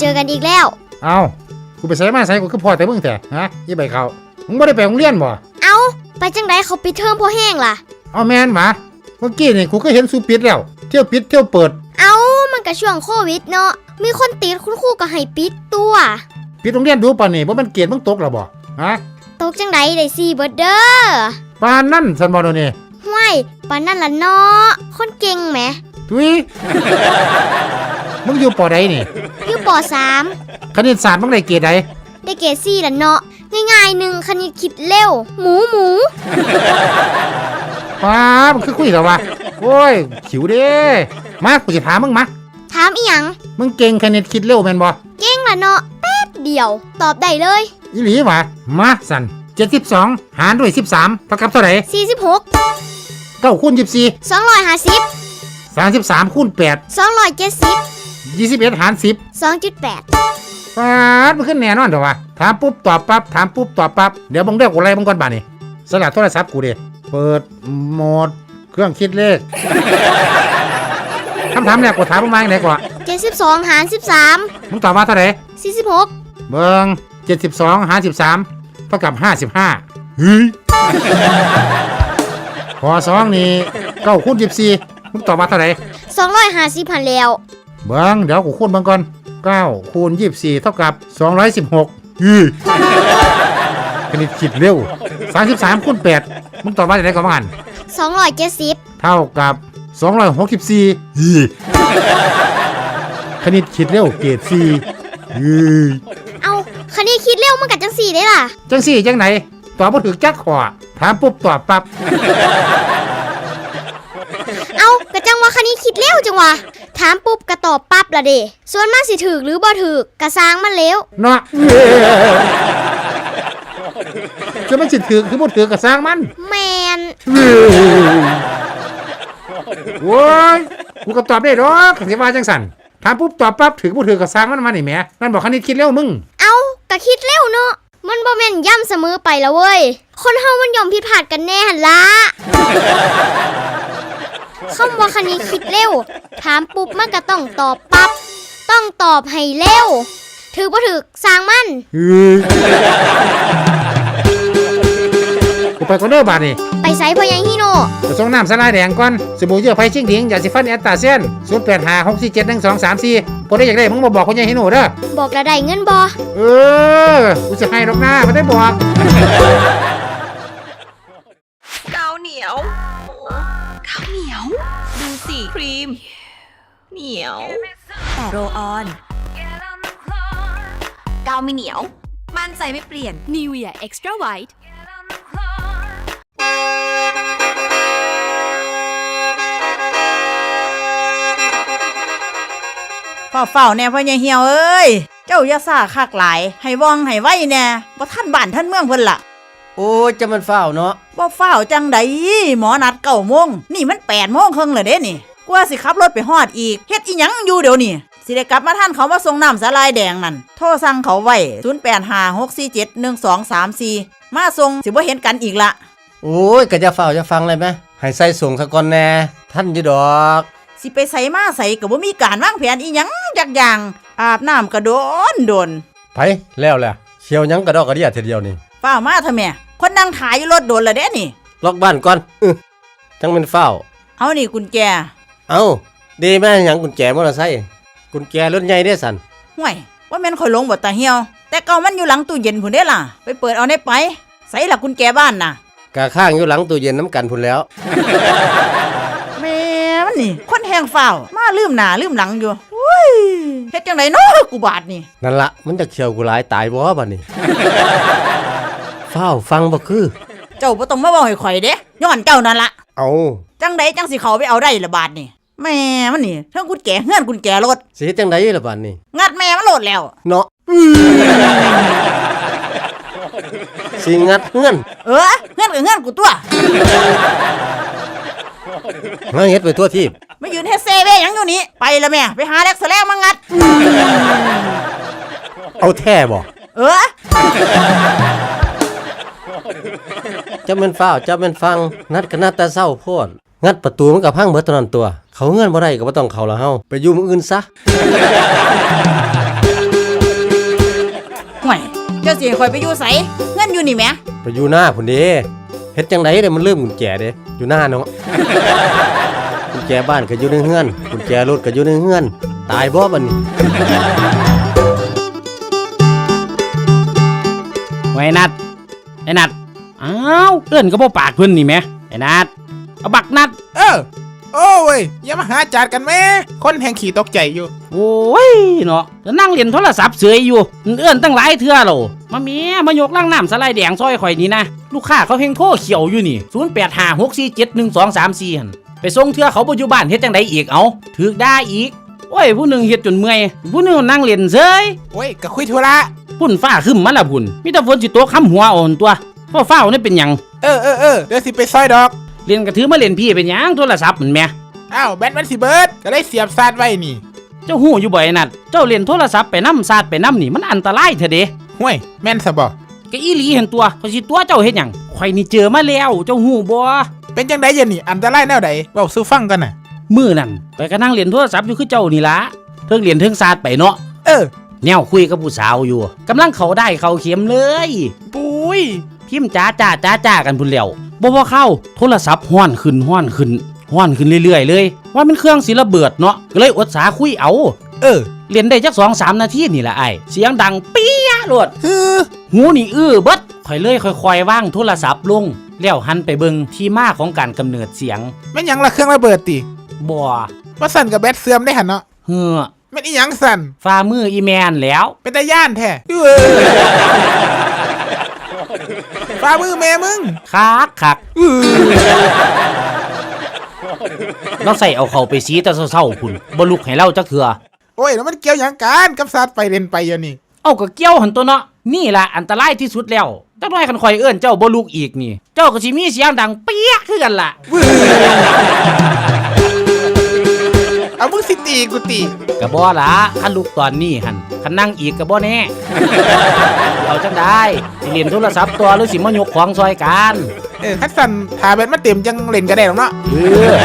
เจอกันอีกแล้ว เอากูไปใส่มาใส่กูคือพ่อแต่มึงแต่ฮะยี่ใบเขามึงไม่ได้ไปโรงเรียนบ่ เอาไปจังไดเขาปิดเทอมพอแห้งล่ะ เอาแมนหมาเมื่อกี้นี่กูก็เห็นสูปิดแล้ว เที่ยวปิดเที่ยวเปิด เอามันก็ช่วงโควิดเนาะ มีคนติดคุณครูก็ให้ปิดตัว ปิดโรงเรียนดูป่ะนี่ว่ามันเกลียดมึงตกแล้วบ่ ฮะ ตกจังไดได้ซีเบิดเด้อปานนั่นสันบอลนี่ห้วยปานนั่นล่ะเนาะ คนเก่งแหมทุย มึงอยู่ปอใดนี่อยู่ปสามคณิตศาสตร์มึงได้เกรดใดได้เกรดซี่ล่ะเนาะง่ายๆหนึ่งคณิตคิดเร็ว หมูหมูป้ามึงคือคุยกับวะโอ้ยขิวเด้มากูจะถามมึงมาถามอีหยังมึงเก่งคณิตคิดเร็วแม่นบ่เก่งล่ะเนาะแป๊บเดียว ตอบได้เลยอีหลีวะมาสัน72หารด้วย13เท่ากับเท่าไหร่46 9คูณ24 250 33คูณ 8 270 21หาร10 2.8ป๊าดมันขึ้นแน่นอนเถอะวะถามปุ๊บตอบปั๊บถามปุ๊บตอบปั๊บเดี๋ยวบังเรียกกูอะไรบังก่อนบ่านี่สลัดโทรศัพท์กูดิเปิดโหมดเครื่องคิดเลขคำถามแรกกูถามมึงมาอย่างไรก่อน72หาร13มึงตอบมาเท่าไหร่46เบิง72หาร13เท่ากับ55เฮ้ยพอสองนี่เก้าคูณ14มึงตอบมาเท่าไหร่250หันแล้ว เบิงเดี๋ยวกูคูณเบิงก่อน9คูณ24 เท่ากับ 216ยี่คณิตคิดเร็ว 33คูณ8มึงตอบว่าอะไรก่อนบ้าง270เท่ากับ 264ยี่คณิตคิดเร็วเกรด4ยี่เอาคันนี้คิดเร็วมันกัดจังสี่ได้ล่ะ จังสี่จังไหนตอบบ่ถึกจักขอถามปุ๊บตอบปั๊บเอากระจังว่าคันนี้คิดเร็วจังวะ ถามปุ๊บกระตอบปั๊บละเดส่วนมากสิถือหรือบ่ถือกระซางมันเร็วเนาะจะไม่สิถือคือบ่ถือกระสร้างมันแมนโว้ยกูก็ตอบได้ดอกสิว่าจังสันถามปุ๊บตอบปั๊บถือบ่ถือกระสร้างมันมานี่แหมนั่นบอกคณิตคิดเร็วมึง เอากะคิดเร็วเนาะมันบ่แม่นย่ำเสมอไปแล้วเว้ย คนเฮามันยอมผิดพลาดกันแน่หันละ คำว่าคันนี้คิดเร็ว ถามปุ๊บมันก็ต้องตอบปั๊บต้องตอบให้เร็ว ถือบ่ถือสร้างมันเฮ้ยกูไปก่อนเด้อบาดนี่ไปไสพ่อยังฮิโน ไปส่งน้ำสลายแดงก่อนสบู่เยื่อไผ่ชิงหลิงยาสีฟันแอตตาเซียน085 647 1234บ่ได้อยากได้มึงบ่บอกคนใหญ่ให้หนูเด้อบอกระไดเงินบอเออกูจะให้ดอกหน้าไม่ได้บอกก สิครีม เหนียว แต่โรลออน กาวไม่เหนียว มั่นใจไม่เปลี่ยน Nivea Extra White ฝ้าเฝ้าๆแน่พ่อใหญ่เหี่ยวเอ้ย เจ้าอย่าซ่าคักหลาย ให้ว่องให้ไว้แน่บ่ท่านบ้านท่านเมืองเพิ่นล่ะ โอ้ยจะมันเฝ้าวเนาะบ่เฝ้าวจังใดหมอนัดเก้าโมงนี่มันแปดโมงครึ่งแล้วเด้นี่กว่าสิขับรถไปฮอดอีกเฮ็ดอีหยังอยู่เดี๋ยวนี้สิได้กลับมาท่านเขามาส่งน้ำสาลายแดงนั่นโทรสั่งเขาไว้0856471234มาส่งสิบ่เห็นกันอีกละโอ้ยก็จะเฝ้าวจะฟังเลยไหมให้ใส่ส่งสะก่อนแน่ท่านอยู่ดอก สิไปใส่มาใส่ก็บ่มีการวางแผนอีหยังจักอย่าง อาบน้ำก็โดนโดนไปแล้วแหละเชียวหยังกระดอกกระเดียทีเดียวนี่ฝ้าวมาเถอะแม่ คนนั่งถ่ายอยู่รถโดนและเด้นี่ ล็อกบ้านก่อนอื้อจังเป็นเฝ้าวเอานี่กุญแจเอ้าดีแม่หยังกุญแจมอเตอร์ไซค์กุญแจรถใหญ่ได้สันห่วย ว่าแม่นข่อยหลงบ่ตาเหี่ยว แต่เก่ามันอยู่หลังตู้เย็นพุ่นเด้ล่ะ ไปเปิดเอาได้ไป ใส่ละกุญแจบ้านน่ะกะข้างอยู่หลังตู้เย็นน้ำกันพุ่นแล้ว แม่มันนี่ คนแหงฝ้าวมาลืมหน้าลืมหลังอยู่อุ้ยเฮ็ดจังไดเนาะกูบาดนี่ นั่นละมันจะเชียวกูหลายตายบ่บัดนี้ เฝ้าวฟังบ่คือ เจ้าบ่ต้องมาเว้าให้ข่อยเด้ย้อนเจ้านั่นละเอาจังไดจังสิเข้าไปเอาได้ละบาดนี่แม่มันนี่เทั้งกุญแจเฮือนกุญแจรถสิเฮ็ดจังไดล่ะบัดนี้ งัดแม่มันโลดแล้ว เนาะสิงัดเฮือนเออเฮือนก็เฮือนกูตัวมาเฮ็ดไปทั่วทีบมายืนเฮ็ดเซเว่หยังอยู่นี่ไปละแม่ไปหาแล็กสแลงมางัด เอาแท้บ่เออ จะเป็นฟ้าวจะเป็นฟัง นัดกันนัดแต่เศร้าโพดงัดประตูมันกับพังเบิดตอนนั้นตัว เขาเงื่อนบ่ได้ก็บ่ต้องเขาละเฮาไปอยู่มืออื่นซะ ห่วยเจ้าสิให้ข่อยไปอยู่ไสเงินอยู่นี่แหมไปอยู่หน้าพุ่นเด้เฮ็ดจังไดเด้มันลืมกุญแจเด้อยู่หน้าเนาะ กุญแจบ้านก็อยู่ในเฮือน กุญแจรถก็อยู่ในเฮือน ตายบ่บัดนี้ไอ้นัดไอ้นัด อ้าวเอื้อนก็บ่ปากเพิ่นนี่แหมไอ้นัดเอาบักนัด เออ โอ้ยอย่ามาหาจัดกันแม่คนแห่งขี่ตกใจอยู่ โอ้ยเนาะแล้วนั่งเล่นโทรศัพท์เสยอยู่ เอื้อนตั้งหลายเทื่อแล้วมาเมียมายกล่างน้ำสไลด์แดงซอยข่อยนี่นะ ลูกค้าเขาเพ่งโทรเขียวอยู่นี่0856471234หั่นไปส่งเทื่อเขาบ่อยู่บ้านเฮ็ดจังไดอีกเอาถึกด่าอีก โอ้ย ผู้หนึงเฮ็ดจนเมื่อย ผู้หนึงนั่งเล่นเสยโอ้ยก็คุยธุระพุ่นฟ้าขึ้นมาละพุ่นมีแต่ฝนสิตกค้ำหัวอ่อนตัว ฟ้าฟ้าวนี่เป็นหยัง เออเออเออเดี๋ยวสิไปซอยดอกเล่นกระถือมาเล่นพี่เป็นหยังโทรศัพท์เหมือนแม่อ้าวแบตมันสิเบิดก็ได้เสียบซาดไว้นี่เจ้าหูอยู่บ่อยนัดเจ้าเล่นโทรศัพท์ไปน้ำซาดไปน้ำนี่มันอันตรายเถอะเด้ห่วยแม่นสบอก็อีหลีเห็นตัวเขาสิตัวเจ้าเฮ็ดหยังข่อยนี่เจอมาแล้วเจ้าหูบ่เป็นจังไดเย็นนี่อันตรายแนวใดเว้าสู้ฟังกันน่ะมื้อนั่นไปก็นั่งเล่นโทรศัพท์อยู่คือเจ้านี่ล่ะเทิงเล่นเทิงซาดไปเนาะเออแนวคุยกับผู้สาวอยู่กำลังเขาได้เขาเข็มเลย ปุ้ย พิมพ์จ้าจ้าจ้าจ้ากันพุ่นแล้วบ่พอเข้าโทรศัพท์ห้อนขึ้นห้อนขึ้นห้อนขึ้นเรื่อยๆเลย ว่ามันเครื่องสิระเบิดเนาะก็เลยอดสาคุยเอา เออเรียนได้จักสองสามนาทีนี่แหละไอ้ายเสียงดังเปี้ยะโลดฮือหูนี่อื้อเบิดข่อยเลยค่อยๆว่างโทรศัพท์ลงแล้วหันไปเบิงที่มาของการกำเนิดเสียงแม่นหยังละเครื่องระเบิดติบ่ว่าสั่นกับแบตเสื่อมได้หันเนาะเฮือแม่นอีหยังสั่นฝ่ามืออีแมนแหล้ว เป็นตาย่านแท้ เออฟ้ามือแม่มึงคักคักเราใส่เอาเขาไปสีแต่เศร้าๆพุ่นบ่ลุกให้เล่าจักเถื่อโอ้ยแล้วมันเกี่ยวหยังกันกับซาดไปเล่นไปอยู่นี่เอาก็เกี่ยวหันตัวเนาะนี่ล่ะอันตรายที่สุดแล้วจักหน่อยคันข่อยเอื้อนเจ้าบ่ลุกอีกนี่ เจ้าก็สิมีเสียงดังเปี้ยะคือกันล่ะ เอามึงสิตีกูตีกะบ่ละคันลูกตอนนี้หันคันนั่งอีกกะบ่แน่เอาจังได้สิเล่นโทรศัพท์ตัวหรือสิมายกของซอยกันเออคัดสั่นถาแบตมาเต็มจังเล่นก็ได้หรอกเนาะเออ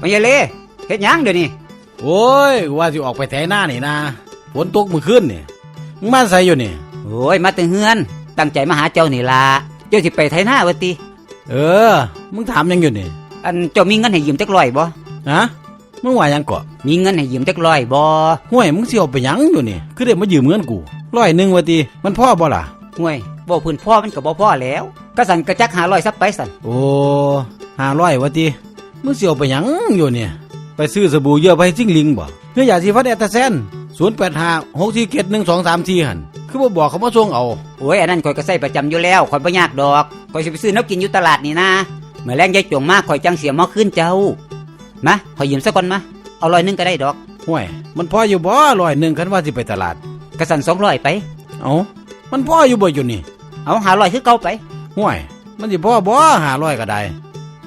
ปัญญาเล่เฮ็ดหยังเดี๋ยวนี้โอ้ยว่าสิออกไปไถหน้านี่นะฝนตกเมื่อคืนนี่มึงมาใส่อยู่นี่โอ้ยมาแต่เฮือน ตั้งใจมาหาเจ้านี่ล่ะเจ้าสิไปไทยหน้าวะติ เออ มึงถามหยังอยู่นี่อันเจ้ามีเงินให้ยืมจักร้อยบ่ฮะมึงว่าหยังเกาะมีเงินให้ยืมจักร้อยบ่ห่วยมึงสิเอาไปหยังอยู่นี่ คือได้มายืมเงินกูร้อยหนึ่งวะตีมันพ่อบ่ล่ะห่วยบ่พื้นพ่อมันก็บ่พ่อแล้วก็สั่นกระจักหาร้อยซับไปสั่นโอ้ห้าร้อยวะตีมึงสิเอาไปหยังอยู่เนี่ยไปซื้อสบู่เยอะไปให้จิ้งลิงบ่เพื่ออยากสิฟัดแอตตาเซนศูนย์แปดห้าหกสี่เจ็ดหนึ่งสองสามสี่หัน คือบ่บอกเขามาส่งเอาโอ้ยอันนั้นข่อยก็ใส่ประจำอยู่แล้วข่อยบ่ยากดอกข่อยสิไปซื้อแนวกินอยู่ตลาดนี่นะเมื่อแรงยายจงมาข่อยจังเสียมาคืนเจ้ามาข่อยยืมซะก่อนมาเอาร้อยหนึงก็ได้ดอกห่วย มันพ่ออยู่บ่ร้อยหนึ่งคันว่าสิไปตลาด กระสั่นสองร้อยไป เอามันพ่ออยู่บ่อยู่นี่เอาหาร้อยคือเก่าไปห่วย มันสิพ่อบ่หาร้อยก็ได้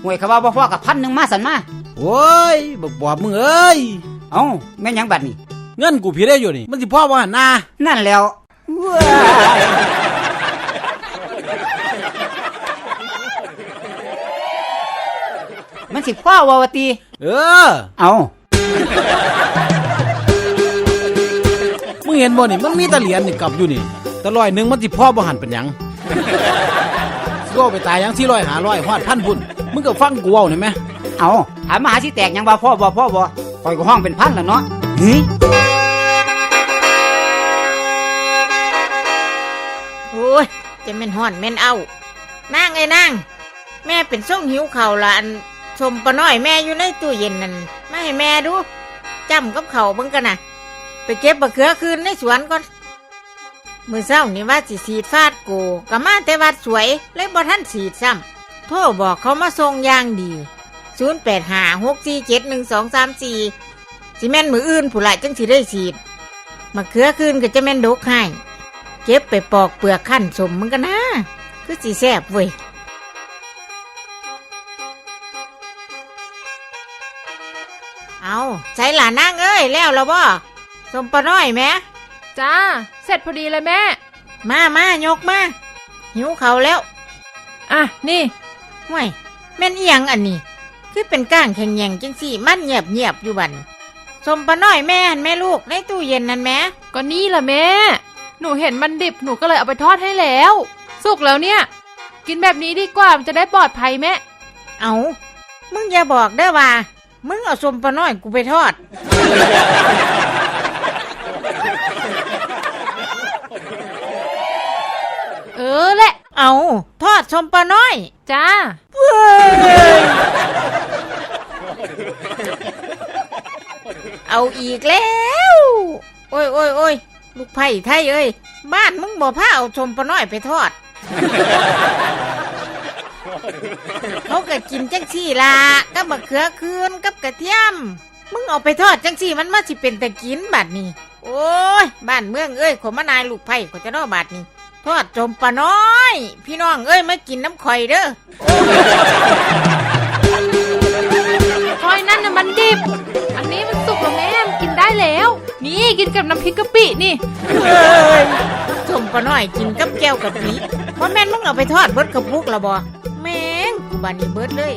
ห่วยเขาว่าบ่พ่อกับพันหนึ่งมาสั่นมาโอ้ยบอกบอบมึงเอ้ย เอาแม่นหยังบัดนี่เงินกูผิดได้อยู่นี่ มันสิพ่อบ่หันหน้านั่นแล้ว ว้ายมันสิพ่อวาวาตีเออ เอามึงเห็นบ่นี่มันมีแตะเหรียญนี่กลับอยู่นี่แตะร้อยหนึ่งมันสิพ่อบ่หันเป็นหยังก็ไปตายหยังที่ร้อยหาร้อยฮอดพันพุ่นมึงก็ฟังกูเว้านี่ไหม เอาถามมาหาสิแตกหยังว่าพ่อบ่พ่อบ่คอยก็ห้องเป็นพันแล้วเนาะ เฮ้ย โอ้ยจะแม่นห่อนแม่นเอานางไอ้นางแม่เป็นส่งหิวเข่าละอันชมปะน้อยแม่อยู่ในตู้เย็นนั่นมาให้แม่ดูจำกับเขาเบิ่งกันนะไปเก็บมะเขือคืนในสวนก่อนมือเศร้านี่ว่าสิสีดฟาดกูก็มาแต่วัดสวยเลยบ่ท่านสีดซ้ำโทรบอกเขามาส่งย่างดี0 8 5 6 4 7 1 2 3 4สิแม่นมืออื่นผู้ละจังสิได้สีดมะเขือคืนก็จะแม่นดกให้ เก็บไปปอกเปลือกขั้นสมมันกันนะ คือสีแซบเว้ยเอาใช้หลานนางเอ้ยแล้วแล้วบ่สมปะน้อยแหม่จ้า เสร็จพอดีเลยแม่ มามายกมา หิวเขาวแล้ว อะ นี่ห่วยแม่นเอียงอันนี้ คือเป็นก้างแข็งแยงจังสี่ มันเงียบเงียบๆอยู่บันสมปะน้อยแม่หันแม่ลูกในตู้เย็นนั่นแหม่ก็นี่แหละแม่ หนูเห็นมันดิบหนูก็เลยเอาไปทอดให้แล้ว สุกแล้วเนี่ย กินแบบนี้ดีกว่ามันจะได้ปลอดภัยแม่เอามึงอย่าบอกเด้อว่า มึงเอาสมปะน้อยกูไปทอด เออแหละ เอาทอดสมปะน้อย จ้า เอาอีกแล้ว โอ้ยโอ้ยโอ้ย ลูกไผ่ไทยเอ้ย บ้านมึงบ่พาเอาชมปลาน้อยไปทอด เขาก็กินจังสี่ละกับมะเขือคืนกับกระเทียม มึงเอาไปทอดจังสี่มันมาสิเป็นแต่กินบัดนี้ โอ้ย บ้านเมืองเอ้ยขอมานายลูกไผ่ขอจะรอบาดนี้ ทอดจมปลาน้อย พี่น้องเอ้ยมากินน้ำข่อยเด้อคอยนั่นน่ะมันดิบ อันนี้มันสุกแล้วแม่มันกินได้แล้ว นี่กินกับน้ำพริกกะปินี่เอ้ยสมปะน้อยกินกับแก้วกับนี้เพราะแม่นมึงเอาไปทอดเบิดกระปุกละบ่แม่งกูบานี่เบิดเลย